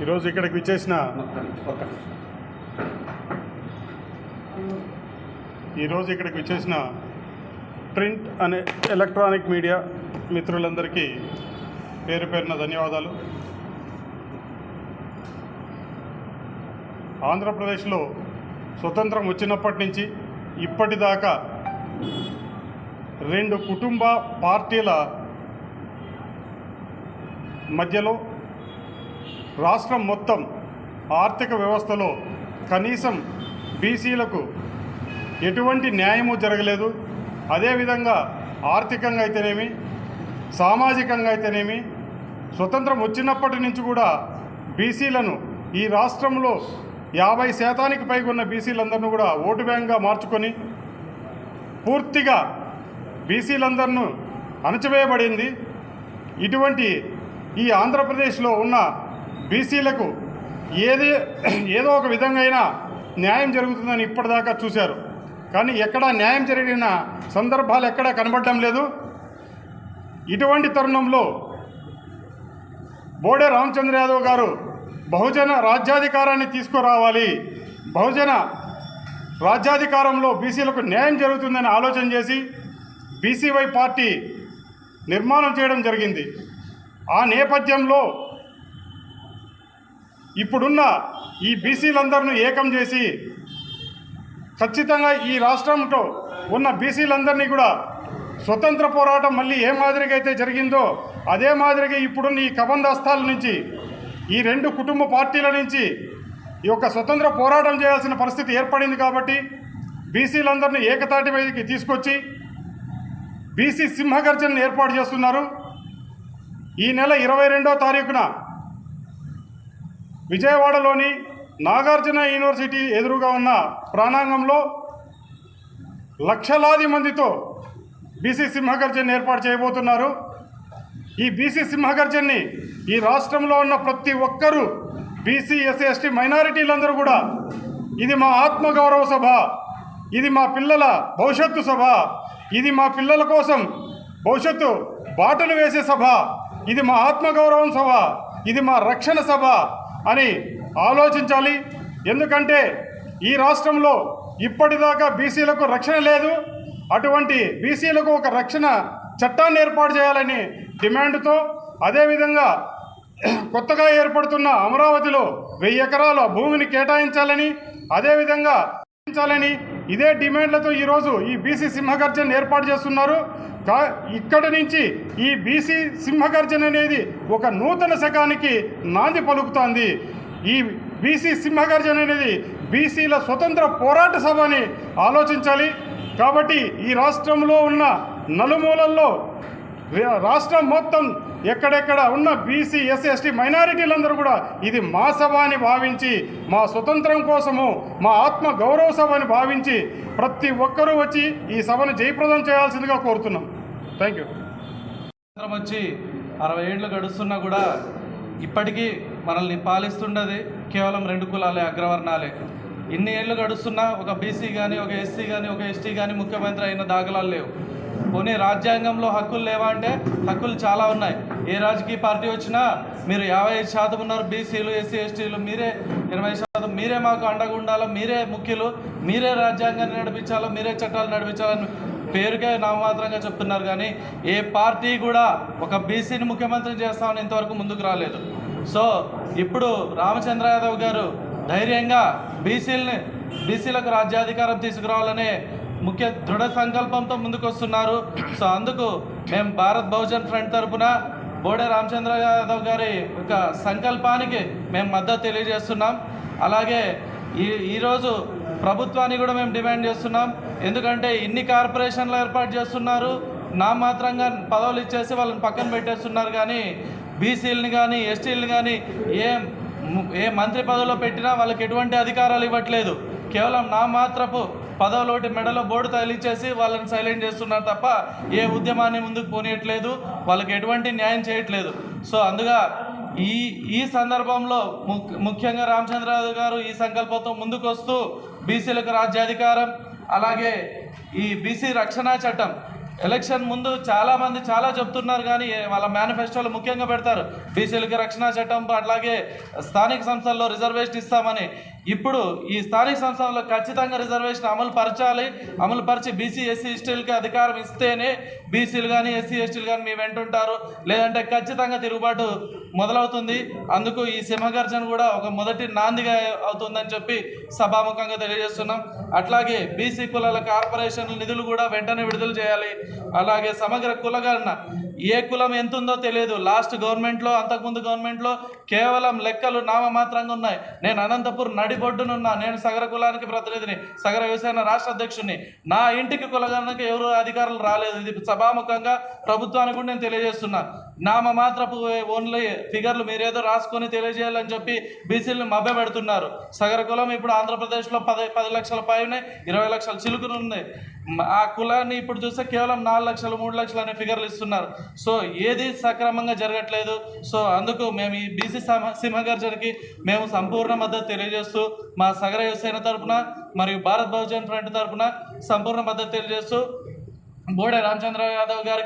ఈరోజు ఇక్కడికి విచ్చేసిన ఈరోజు ఇక్కడికి విచ్చేసిన ప్రింట్ అనే ఎలక్ట్రానిక్ మీడియా మిత్రులందరికీ పేరు పేరున ధన్యవాదాలు. ఆంధ్రప్రదేశ్లో స్వతంత్రం వచ్చినప్పటి నుంచి ఇప్పటిదాకా రెండు కుటుంబ పార్టీల మధ్యలో రాష్ట్రం మొత్తం ఆర్థిక వ్యవస్థలో కనీసం బీసీలకు ఎటువంటి న్యాయము జరగలేదు. అదేవిధంగా ఆర్థికంగా అయితేనేమి సామాజికంగా అయితేనేమి స్వతంత్రం వచ్చినప్పటి నుంచి కూడా బీసీలను ఈ రాష్ట్రంలో యాభై శాతానికి పైగా ఉన్న బీసీలందరినీ కూడా ఓటు బ్యాంక్గా మార్చుకొని పూర్తిగా బీసీలందరినూ అణచివేయబడింది. ఇటువంటి ఈ ఆంధ్రప్రదేశ్లో ఉన్న బీసీలకు ఏది ఏదో ఒక విధంగా అయినా న్యాయం జరుగుతుందని ఇప్పటిదాకా చూశారు. కానీ ఎక్కడా న్యాయం జరిగిన సందర్భాలు ఎక్కడా కనబడటం లేదు. ఇటువంటి తరుణంలో బోడే రామచంద్ర యాదవ్ గారు బహుజన రాజ్యాధికారాన్ని తీసుకురావాలి. బహుజన రాజ్యాధికారంలో బీసీలకు న్యాయం జరుగుతుందని ఆలోచన చేసి బీసీవై పార్టీ నిర్మాణం చేయడం జరిగింది. ఆ నేపథ్యంలో ఇప్పుడున్న ఈ బీసీలందరినీ ఏకం చేసి ఖచ్చితంగా ఈ రాష్ట్రంతో ఉన్న బీసీలందరినీ కూడా స్వతంత్ర పోరాటం మళ్ళీ ఏ మాదిరిగా అయితే జరిగిందో అదే మాదిరిగా ఇప్పుడున్న ఈ కబంధాస్తాల నుంచి ఈ రెండు కుటుంబ పార్టీల నుంచి ఈ యొక్క స్వతంత్ర పోరాటం చేయాల్సిన పరిస్థితి ఏర్పడింది కాబట్టి బీసీలందరినీ ఏకతాటి మీదకి తీసుకొచ్చి బీసీ సింహగర్జనను ఏర్పాటు చేస్తున్నారు. ఈ నెల ఇరవై రెండో తారీఖున విజయవాడలోని నాగార్జున యూనివర్సిటీ ఎదురుగా ఉన్న ప్రాణాంగంలో లక్షలాది మందితో బీసీ సింహగర్జన్ ఏర్పాటు చేయబోతున్నారు. ఈ బీసీ సింహగర్జన్ని ఈ రాష్ట్రంలో ఉన్న ప్రతి ఒక్కరూ బీసీ ఎస్సీ ఎస్టీ మైనారిటీలందరూ కూడా ఇది మా ఆత్మగౌరవ సభ ఇది మా పిల్లల భవిష్యత్తు సభ ఇది మా పిల్లల కోసం భవిష్యత్తు బాటలు వేసే సభ ఇది మా ఆత్మగౌరవం సభ ఇది మా రక్షణ సభ అని ఆలోచించాలి. ఎందుకంటే ఈ రాష్ట్రంలో ఇప్పటిదాకా బీసీలకు రక్షణ లేదు. అటువంటి బీసీలకు ఒక రక్షణ చట్టాన్ని ఏర్పాటు చేయాలని డిమాండ్తో అదేవిధంగా కొత్తగా ఏర్పడుతున్న అమరావతిలో వెయ్యి ఎకరాల భూమిని కేటాయించాలని అదేవిధంగా కేటాయించాలని ఇదే డిమాండ్లతో ఈరోజు ఈ బీసీ సింహగర్జన్ ఏర్పాటు చేస్తున్నారు. కా ఇక్కడి నుంచి ఈ బీసీ సింహగర్జన అనేది ఒక నూతన శకానికి నాంది పలుకుతోంది. ఈ బీసీ సింహగర్జన అనేది బీసీల స్వతంత్ర పోరాట సభ అని ఆలోచించాలి. కాబట్టి ఈ రాష్ట్రంలో ఉన్న నలుమూలల్లో రాష్ట్రం మొత్తం ఎక్కడెక్కడ ఉన్న బీసీ ఎస్సీ ఎస్టీ మైనారిటీలందరూ కూడా ఇది మా సభ అని భావించి మా స్వతంత్రం కోసము మా ఆత్మ గౌరవ సభ అని భావించి ప్రతి ఒక్కరూ వచ్చి ఈ సభను జయప్రదం చేయాల్సిందిగా కోరుతున్నాం. థ్యాంక్ యూ స్వతంత్రం వచ్చి అరవై ఏళ్ళు గడుస్తున్నా కూడా ఇప్పటికీ మనల్ని పాలిస్తుండేది కేవలం రెండు కులాలే అగ్రవర్ణాలే. ఇన్ని ఏళ్ళు గడుస్తున్నా ఒక బీసీ కానీ ఒక ఎస్సీ కానీ ఒక ఎస్టీ కానీ ముఖ్యమంత్రి అయిన దాఖలాలు లేవు. పోనీ రాజ్యాంగంలో హక్కులు లేవా అంటే హక్కులు చాలా ఉన్నాయి. ఏ రాజకీయ పార్టీ వచ్చినా మీరు యాభై ఐదు శాతం ఉన్నారు బీసీలు ఎస్సీ ఎస్టీలు మీరే ఇరవై శాతం మీరే మాకు అండగా ఉండాలో మీరే ముఖ్యులు మీరే రాజ్యాంగాన్ని నడిపించాలో మీరే చట్టాలు నడిపించాలని పేరుకే నామమాత్రంగా చెప్తున్నారు కానీ ఏ పార్టీ కూడా ఒక బీసీని ముఖ్యమంత్రి చేస్తామని ఇంతవరకు ముందుకు రాలేదు. సో ఇప్పుడు రామచంద్ర యాదవ్ గారు ధైర్యంగా బీసీలని బీసీలకు రాజ్యాధికారం తీసుకురావాలనే ముఖ్య దృఢ సంకల్పంతో ముందుకు వస్తున్నారు సో అందుకు మేము భారత్ బహుజన్ ఫ్రంట్ తరపున బోడే రామచంద్ర యాదవ్ గారి ఒక సంకల్పానికి మేము మద్దతు తెలియజేస్తున్నాం. అలాగే ఈ ఈరోజు ప్రభుత్వాన్ని కూడా మేము డిమాండ్ చేస్తున్నాం. ఎందుకంటే ఇన్ని కార్పొరేషన్లు ఏర్పాటు చేస్తున్నారు. నా మాత్రంగా పదవులు ఇచ్చేసి వాళ్ళని పక్కన పెట్టేస్తున్నారు కానీ బీసీలని కానీ ఎస్టీలను కానీ ఏ ఏ మంత్రి పదవిలో పెట్టినా వాళ్ళకి ఎటువంటి అధికారాలు ఇవ్వట్లేదు. కేవలం నా మాత్రపు పదవలోటి మెడలో బోర్డు తగిలిచ్చేసి వాళ్ళని సైలెంట్ చేస్తున్నారు తప్ప ఏ ఉద్యమాన్ని ముందుకు పోనీయట్లేదు. వాళ్ళకి ఎటువంటి న్యాయం చేయట్లేదు. సో అందుగా ఈ ఈ సందర్భంలో ముఖ్యంగా రామచంద్రరావు గారు ఈ సంకల్పంతో ముందుకు వస్తూ బీసీలకు రాజ్యాధికారం అలాగే ఈ బీసీ రక్షణ చట్టం. ఎలక్షన్ ముందు చాలామంది చాలా చెప్తున్నారు కానీ వాళ్ళ మేనిఫెస్టోలు ముఖ్యంగా పెడతారు. బీసీలకి రక్షణ చట్టం అట్లాగే స్థానిక సంస్థల్లో రిజర్వేషన్ ఇస్తామని. ఇప్పుడు ఈ స్థానిక సంస్థల్లో ఖచ్చితంగా రిజర్వేషన్ అమలు పరచాలి. అమలు పరిచి బీసీ ఎస్సీ ఎస్టీలకి అధికారం ఇస్తేనే బీసీలు కానీ ఎస్సీ ఎస్టీలు కానీ మీ వెంటుంటారు లేదంటే ఖచ్చితంగా తిరుగుబాటు మొదలవుతుంది. అందుకు ఈ సింహగర్జన కూడా ఒక మొదటి నాందిగా అవుతుందని చెప్పి సభాముఖంగా తెలియజేస్తున్నాం. అట్లాగే బీసీ కులాల కార్పొరేషన్ నిధులు కూడా వెంటనే విడుదల చేయాలి. అలాగే సమగ్ర కులగణన ఏ కులం ఎంత ఉందో తెలియదు. లాస్ట్ గవర్నమెంట్లో అంతకుముందు గవర్నమెంట్లో కేవలం లెక్కలు నామమాత్రంగా ఉన్నాయి. నేను అనంతపూర్ నడిబొడ్డునున్నా నేను సగర కులానికి ప్రతినిధిని సగర వ్యవసాయ రాష్ట్ర అధ్యక్షుడిని నా ఇంటికి కులగణనకి ఎవరు అధికారులు రాలేదు. ఇది సభాముఖంగా ప్రభుత్వానికి కూడా నేను తెలియజేస్తున్నా. నామమాత్రపు ఓన్లీ ఫిగర్లు మీరేదో రాసుకొని తెలియజేయాలని చెప్పి బీసీలను మభ్య పెడుతున్నారు సగర కులం ఇప్పుడు ఆంధ్రప్రదేశ్లో పది పది లక్షల పైన ఇరవై లక్షల చిలుకులు ఉన్నాయి. ఆ కులాన్ని ఇప్పుడు చూస్తే కేవలం నాలుగు లక్షలు మూడు లక్షలు అనే ఫిగర్లు ఇస్తున్నారు. సో ఏది సక్రమంగా జరగట్లేదు. సో అందుకు మేము ఈ బీసీ సింహగర్జనకి మేము సంపూర్ణ మద్దతు తెలియజేస్తూ మా సగర యువసేన తరపున మరియు భారత్ బహుజన్ ఫ్రంట్ తరపున సంపూర్ణ మద్దతు తెలియజేస్తూ బోడే రామచంద్ర యాదవ్ గారికి